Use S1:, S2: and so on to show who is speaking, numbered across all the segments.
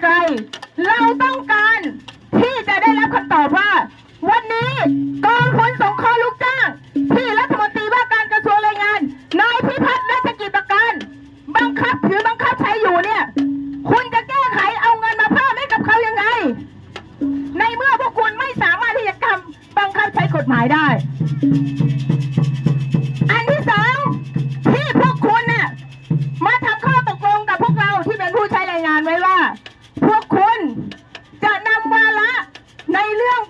S1: เราต้องการที่จะได้รับคำตอบว่า วันนี้กองทุนสงเคราะห์ลูกจ้าง ที่รัฐมนตรีว่าการกระทรวงแรงงานนายพิพัฒน์ราชกิจประการ บังคับถือบังคับใช้อยู่เนี่ย คุณจะแก้ไขเอาเงินมาเพิ่มให้กับเขายังไง ในเมื่อพวกคุณไม่สามารถที่จะกำบังคับใช้กฎหมายได้ อันที่สองที่พวกคุณน่ะมาท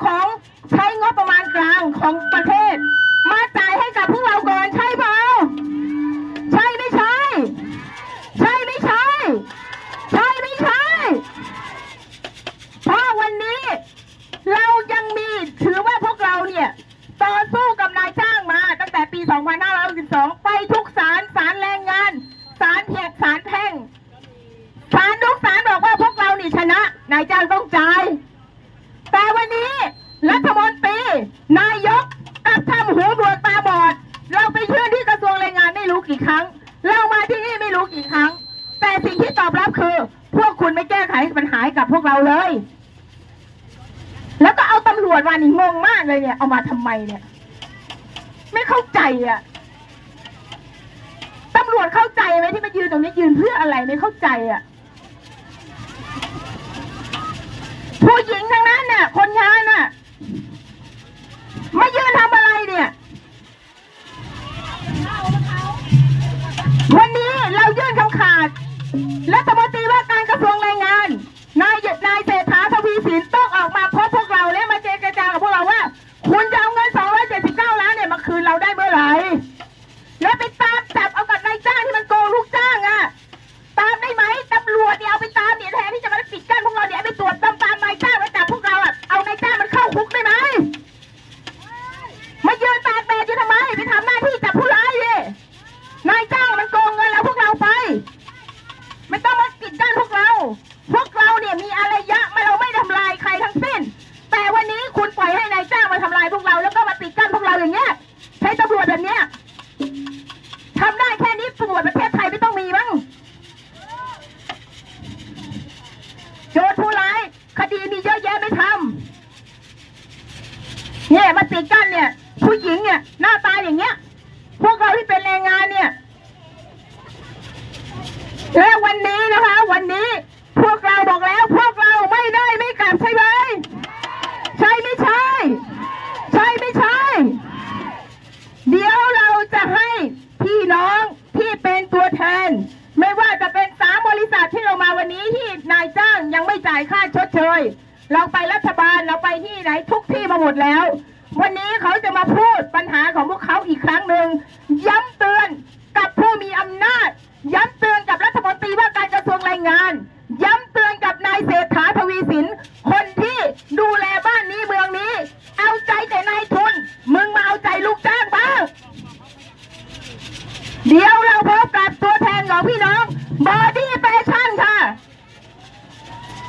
S1: ของใช้งบประมาณกลางของประเทศ มาจ่ายให้กับพวกเราก่อนใช่เปล่าใช่ไม่ใช่ ใช่ไม่ใช่ ใช่ไม่ใช่ เพราะวันนี้เรายังมีถือว่าพวกเราเนี่ยต่อสู้กับนายจ้างมาตั้งแต่ปี 2562 ไปทุกศาลศาลแรงงานศาลเพียกศาลแพ่งศาลทุกศาลบอกว่าพวกเรานี่ชนะ นายจ้างต้องจ่าย แต่วันนี้รัฐมนตรีนายกกลับทำหูบวกตาบอด เราไปยื่นที่กระทรวงแรงงานไม่รู้กี่ครั้ง เรามาที่นี่ไม่รู้กี่ครั้ง แต่สิ่งที่ตอบรับคือ พวกคุณ ไม่แก้ไขปัญหาให้กับพวกเราเลย แล้วก็เอาตำรวจมานี่งงมากเลยเนี่ย เอามาทำไมเนี่ย ไม่เข้าใจอะตำรวจเข้าใจไหมที่มายืนตรงนี้ยืนเพื่ออะไรไม่เข้าใจอะ ผู้หญิงทั้งนั้นเนี่ยคนงานน่ะ วจแบบเนี้ยทำได้แค่นี้ตำรวจประเทศไทยไม่ต้องมีมั้งโจรผู้ร้าย คดีมีเยอะแยะไม่ทำเนี่ยมาปิดกันเนี่ย ผู้หญิงเนี่ยหน้าตาอย่างเงี้ย พวกเราที่เป็นแรงงานเนี่ยและวันนี้นะคะ วันนี้ เราไปรัฐบาลเราไปที่ไหนทุกที่มาหมดแล้ว วันนี้เขาจะมาพูดปัญหาของพวกเขาอีกครั้งหนึ่งย้ำเตือนกับผู้มีอำนาจ ย้ำเตือนกับรัฐมนตรีว่าการกระทรวงแรงงาน ย้ำเตือนกับนายเศรษฐาทวีสิน คนที่ดูแลบ้านนี้เมืองนี้ เอาใจแต่นายทุน มึงมาเอาใจลูกจ้างบ้างเดี๋ยวเรา